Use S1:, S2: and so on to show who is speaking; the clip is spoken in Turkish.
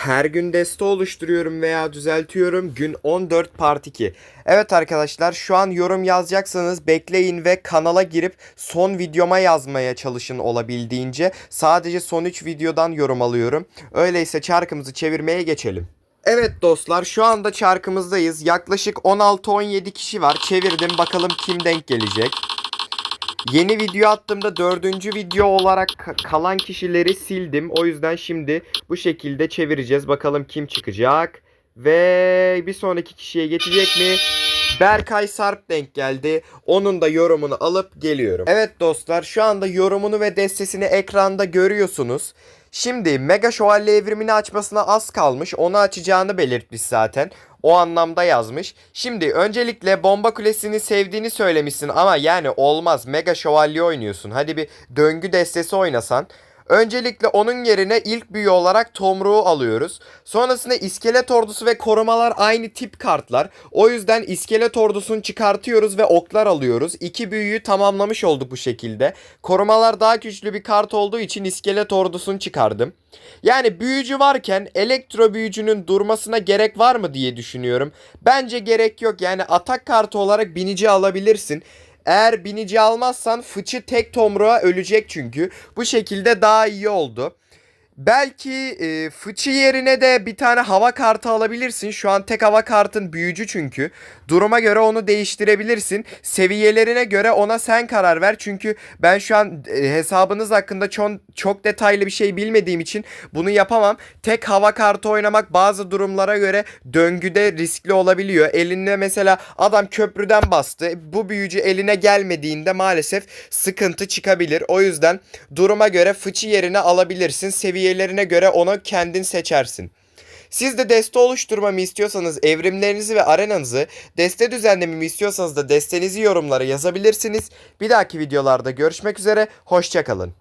S1: Her gün deste oluşturuyorum veya düzeltiyorum. Gün 14 part 2. Evet arkadaşlar şu an yorum yazacaksanız bekleyin ve kanala girip son videoma yazmaya çalışın olabildiğince. Sadece son 3 videodan yorum alıyorum. Öyleyse çarkımızı çevirmeye geçelim. Evet dostlar şu anda çarkımızdayız. Yaklaşık 16-17 kişi var. Çevirdim bakalım kim denk gelecek. Yeni video attığımda dördüncü video olarak ka- kalan kişileri sildim. O yüzden şimdi bu şekilde çevireceğiz. Bakalım kim çıkacak. Ve bir sonraki kişiye geçecek mi? Berkay Sarp denk geldi. Onun da yorumunu alıp geliyorum. Evet dostlar şu anda yorumunu ve destesini ekranda görüyorsunuz. Şimdi Mega Şövalye evrimini açmasına az kalmış. Onu açacağını belirtmiş zaten. O anlamda yazmış. Şimdi öncelikle bomba kulesini sevdiğini söylemişsin ama yani olmaz. Mega Şövalye oynuyorsun. Hadi bir döngü destesi oynasan. Öncelikle onun yerine ilk büyü olarak Tomruğu alıyoruz. Sonrasında iskelet ordusu ve korumalar aynı tip kartlar. O yüzden iskelet ordusunu çıkartıyoruz ve oklar alıyoruz. İki büyüyü tamamlamış olduk bu şekilde. Korumalar daha güçlü bir kart olduğu için iskelet ordusunu çıkardım. Yani büyücü varken elektro büyücünün durmasına gerek var mı diye düşünüyorum. Bence gerek yok. Yani atak kartı olarak binici alabilirsin. Eğer binici almazsan fıçı tek tomruğa ölecek çünkü. Bu şekilde daha iyi oldu. Belki e, fıçı yerine de bir tane hava kartı alabilirsin. Şu an tek hava kartın büyücü çünkü. Duruma göre onu değiştirebilirsin. Seviyelerine göre ona sen karar ver. Çünkü ben şu an e, hesabınız hakkında çok, çok detaylı bir şey bilmediğim için bunu yapamam. Tek hava kartı oynamak bazı durumlara göre döngüde riskli olabiliyor. Elinde mesela adam köprüden bastı. Bu büyücü eline gelmediğinde maalesef sıkıntı çıkabilir. O yüzden duruma göre fıçı yerine alabilirsin. Seviyelerine göre onu kendin seçersin. Siz de deste oluşturmamı istiyorsanız evrimlerinizi ve arenanızı, deste düzenlememi istiyorsanız da destenizi yorumlara yazabilirsiniz. Bir dahaki videolarda görüşmek üzere, hoşçakalın.